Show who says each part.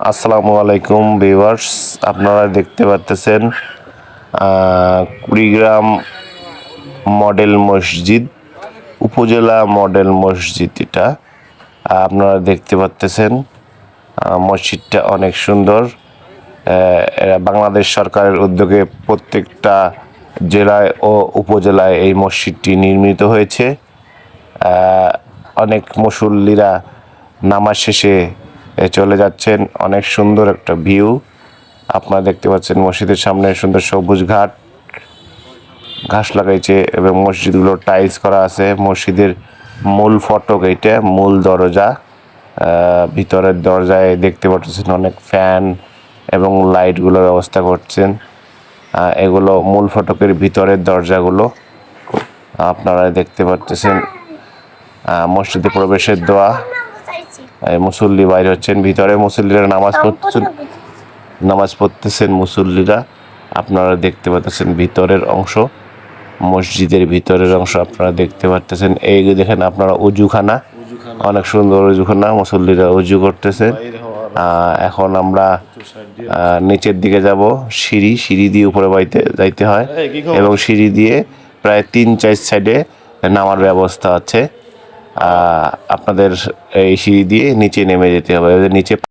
Speaker 1: আসসালামু আলাইকুম ভিউয়ার্স আপনারা দেখতে পাচ্তেছেন আহ, কুড়িগ্রাম মডেল মসজিদ উপজেলা মডেল মসজিদ এটা। আপনারা দেখতে পাচ্তেছেন আহ, মসজিদটা অনেক সুন্দর। এরা বাংলাদেশ সরকারের উদ্যোগে প্রত্যেকটা জেলায় ও উপজেলায় এই মসজিদটি নির্মিত হয়েছে। অনেক মুসল্লিরা নামাজ শেষে চলে যাচ্ছেন। অনেক সুন্দর একটা ভিউ। আপনারা দেখতে পাচ্ছেন মসজিদের সামনে সুন্দর সবুজ ঘাট। ঘাস লাগাইছে এবং মসজিদগুলো টাইলস করা আছে। মসজিদের মূল ফটক এইটা, মূল দরজা। ভিতরের দরজায় দেখতে পাচ্ছেন অনেক ফ্যান এবং লাইটগুলোর ব্যবস্থা করছেন। এগুলো মূল ফটকের ভিতরের দরজাগুলো। আপনারা দেখতে পাচ্ছেন মসজিদে প্রবেশের দোয়া। মুসল্লি বাইরে হচ্ছেন ভিতরে মুসল্লিরা নামাজ পড়ছেন নামাজ পড়তেছেন মুসল্লিরা। আপনারা দেখতে পাচ্ছেন ভিতরের অংশ মসজিদের ভিতরের অংশ আপনারা দেখতে পাচ্ছেন। এই দেখেন আপনারা উজুখানা। অনেক সুন্দর উজুখানা মুসল্লিরা উজু করতেছেন। আহ, এখন আমরা আহ, নিচের দিকে যাব। সিঁড়ি সিঁড়ি দিয়ে উপরে বাড়িতে যাইতে হয়। এবং সিঁড়ি দিয়ে প্রায় তিন চার সাইডে নামার ব্যবস্থা আছে। আপনাদের এই সিঁড়ি দিয়ে নিচে নেমে যেতে হবে। নিচে